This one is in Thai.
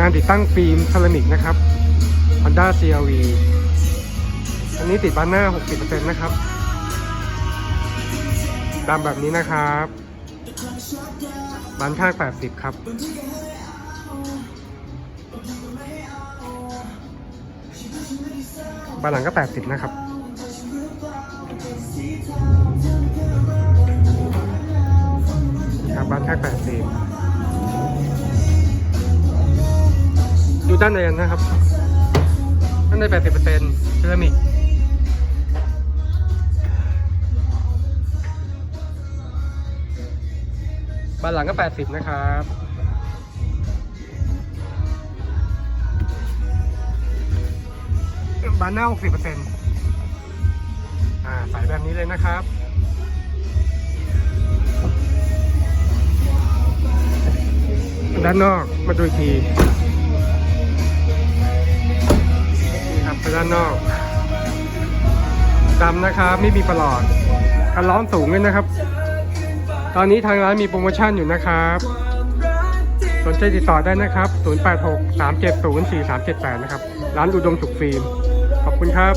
งานติดตั้งฟิล์มเซรามิกนะครับ Honda CRV อันนี้ติดบานหน้า 60%นะครับดำแบบนี้นะครับบานข้าง 80 ครับบานหลังก็ 80 นะครับครับบานข้าง 80 ด้านในกันนะครับด้านใน80%เซรามิกบานหลังก็80นะครับบานหน้า60%อ่าใส่แบบนี้เลยนะครับด้านนอกมาดูอีกที ด้านนอกดำนะครับไม่มีประหลอดกันร้อนสูงเลยนะครับ ตอนนี้ทางร้านมีโปรโมชั่นอยู่นะครับ สนใจติดต่อได้นะครับ 086 370 4378 นะครับ ร้านอุดมสุขฟิล์ม ขอบคุณครับ